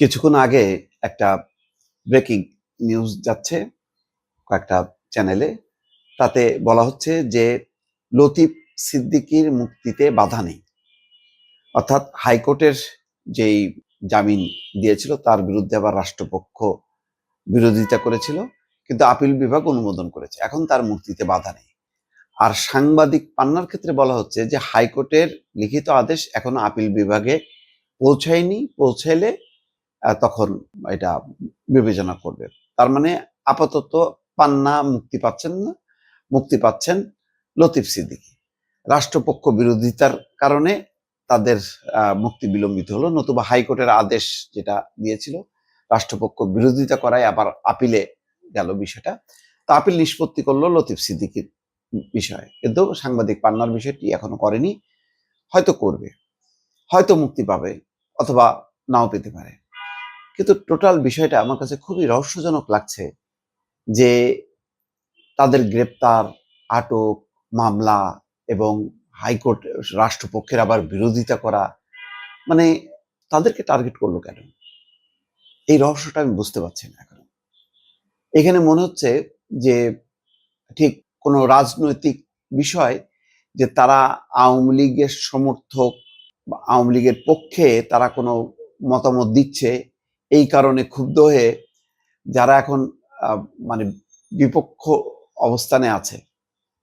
কিছুক্ষণ আগে একটা ব্রেকিং নিউজ যাচ্ছে কয়েকটা চ্যানেলে। তাতে বলা হচ্ছে যে লতিফ সিদ্দিকির মুক্তিতে বাধা নেই। অর্থাৎ হাইকোর্টের যেই জামিন দিয়েছিল, তার বিরুদ্ধে আবার রাষ্ট্রপক্ষ বিরোধিতা করেছিল, কিন্তু আপিল বিভাগ অনুমোদন করেছে। এখন তার মুক্তিতে বাধা নেই। আর সাংবাদিক পান্নার ক্ষেত্রে বলা হচ্ছে যে হাইকোর্টের লিখিত আদেশ এখনও আপিল বিভাগে পৌঁছায়নি। পৌঁছাইলে তখন এটা বিবেচনা করবে তার মানে আপাতত পান্না মুক্তি পাচ্ছেন না, মুক্তি পাচ্ছেন লতিফ সিদ্দিকী। রাষ্ট্রপক্ষ বিরোধিতার কারণে তাদের মুক্তি বিলম্বিত হলো, নতুবা হাইকোর্টের আদেশ যেটা দিয়েছিল, রাষ্ট্রপক্ষ বিরোধিতা করায় আবার আপিলে গেল বিষয়টা। তো আপিল নিষ্পত্তি করল লতিফ সিদ্দিকীর বিষয়ে। কিন্তু সাংবাদিক পান্নার বিষয়টি এখনও করেনি, হয়তো করবে, হয়তো মুক্তি পাবে, অথবা নাও পেতে পারে। কিন্তু টোটাল বিষয়টা আমার কাছে খুবই রহস্যজনক লাগছে যে তাদের গ্রেপ্তার, আটক, মামলা এবং হাইকোর্ট রাষ্ট্রপক্ষের আবার বিরোধিতা করা মানে তাদেরকে টার্গেট করল কেন? এই রহস্যটা আমি বুঝতে পারছি না এখন। এখানে মনে হচ্ছে যে ঠিক কোনো রাজনৈতিক বিষয় যে তারা আওয়ামী লীগের সমর্থক বা আওয়ামী লীগের পক্ষে তারা কোনো মতামত দিচ্ছে এই কারণে ক্ষুব্ধ হয়ে যারা এখন মানে বিপক্ষ অবস্থানে আছে,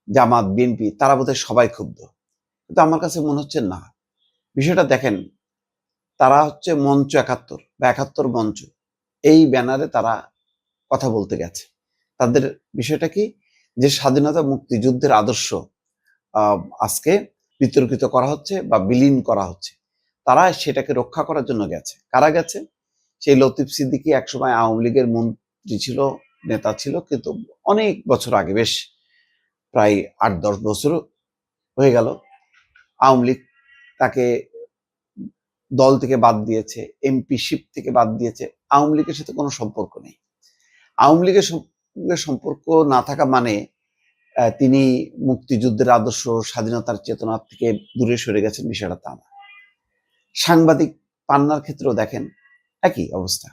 জামাত বিএনপি তারা বোধহয় সবাই ক্ষুব্ধ। কিন্তু আমার কাছে মনে হচ্ছে না। বিষয়টা দেখেন, তারা হচ্ছে মঞ্চ একাত্তর বা একাত্তর মঞ্চ। এই ব্যানারে তারা কথা বলতে গেছে। তাদের বিষয়টা কি? যে স্বাধীনতা মুক্তিযুদ্ধের আদর্শ আজকে বিতর্কিত করা হচ্ছে বা বিলীন করা হচ্ছে। তারা সেটাকে রক্ষা করার জন্য গেছে। কারা গেছে? সেই লতিফ সিদ্দিকী একসময় আওয়ামী লীগের মন্ত্রী ছিল, নেতা ছিল, কিন্তু অনেক বছর আগে, বেশ প্রায় আট দশ বছর হয়ে গেল, আওয়ামী লীগ তাকে দল থেকে বাদ দিয়েছে এমপিশিপ থেকে বাদ দিয়েছে। আওয়ামী লীগের সাথে কোনো সম্পর্ক নেই। আওয়ামী লীগের সঙ্গে সম্পর্ক না থাকা মানে তিনি মুক্তিযুদ্ধের আদর্শ, স্বাধীনতার চেতনা থেকে দূরে সরে গেছেন বিষয়টা তা সাংবাদিক পান্নার ক্ষেত্রেও দেখেন একই অবস্থা।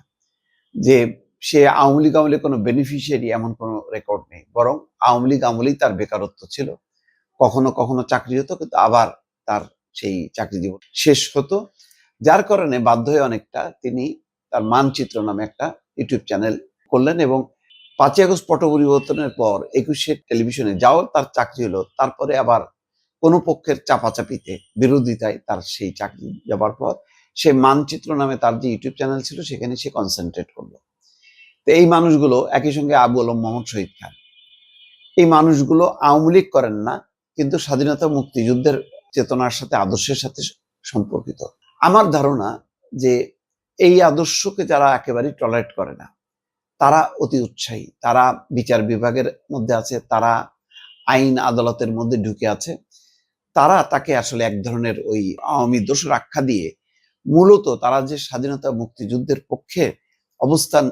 যে সে আওয়ামী লীগ আমলে কোনো বেনিফিশিয়ারি এমন কোনো রেকর্ড নেই। বরং আওয়ামী লীগ আমলেই তার বেকারত্ব ছিল। কখনো কখনো চাকরি হতো, কিন্তু আবার তার সেই চাকরি জীবন শেষ হতো। যার কারণে বাধ্য হয়ে অনেকটা তিনি তার মানচিত্র নামে একটা ইউটিউব চ্যানেল করলেন এবং পাঁচই আগস্ট পট পরিবর্তনের পর একুশে টেলিভিশনে যাও, তার চাকরি হলো। তারপরে আবার কোনো পক্ষের চাপাচাপিতে বিরোধিতায় তার সেই চাকরি যাবার পর সে মানচিত্র নামে তার যে ইউটিউব চ্যানেল ছিল, সেখানে সে কনসেন্ট্রেট করল। তো এই মানুষগুলো একই সঙ্গে আবু আলম, মোহাম্মদ শহীদ খান। এই মানুষগুলো আওয়ামী লীগ করেন না, কিন্তু স্বাধীনতা মুক্তিযুদ্ধের চেতনার সাথে, আদর্শের সাথে সম্পর্কিত। আমার ধারণা যে এই আদর্শকে যারা একেবারেই টলারেট করে না, তারা অতি উৎসাহী। তারা বিচার বিভাগের মধ্যে আছে, তারা আইন আদালতের মধ্যে ঢুকে আছে। তারা তাকে আসলে এক ধরনের ওই আওয়ামী দোষর আখ্যা দিয়ে মূলত তারা যে স্বাধীনতা মুক্তিযুদ্ধের পক্ষে অবস্থান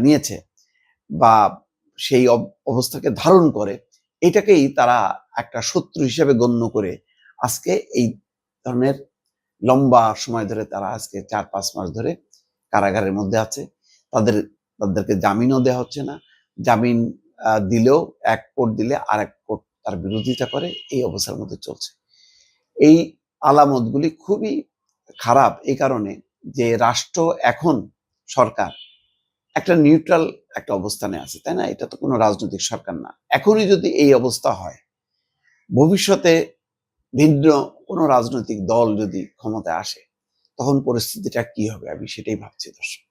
নিয়েছে বা সেই অব- অবস্থাকে ধারণ করে, এটাকেই তারা একটা শত্রু হিসেবে গণ্য করে আজকে এই ধরনের লম্বা সময় ধরে তারা আজকে চার, পাঁচ মাস ধরে কারাগারের মধ্যে আছে। তাদের, তাদেরকে জামিনও দেওয়া হচ্ছে না। জামিন দিলেও এক কোর্ট দিলে আর এক কোর্ট তার বিরোধিতা করে, এই অবস্থার মধ্যে চলছে। এই আলামতগুলি খুবই খারাপ এই কারণে যে রাষ্ট্র এখন সরকার একটা নিউট্রাল একটা অবস্থানে আছে, তাই না? এটা তো কোনো রাজনৈতিক সরকার না। এখনই যদি এই অবস্থা হয়, ভবিষ্যতে ভিন্ন কোনো রাজনৈতিক দল যদি ক্ষমতায় আসে, তখন পরিস্থিতিটা কি হবে? আমি সেটাই ভাবছি, দর্শক।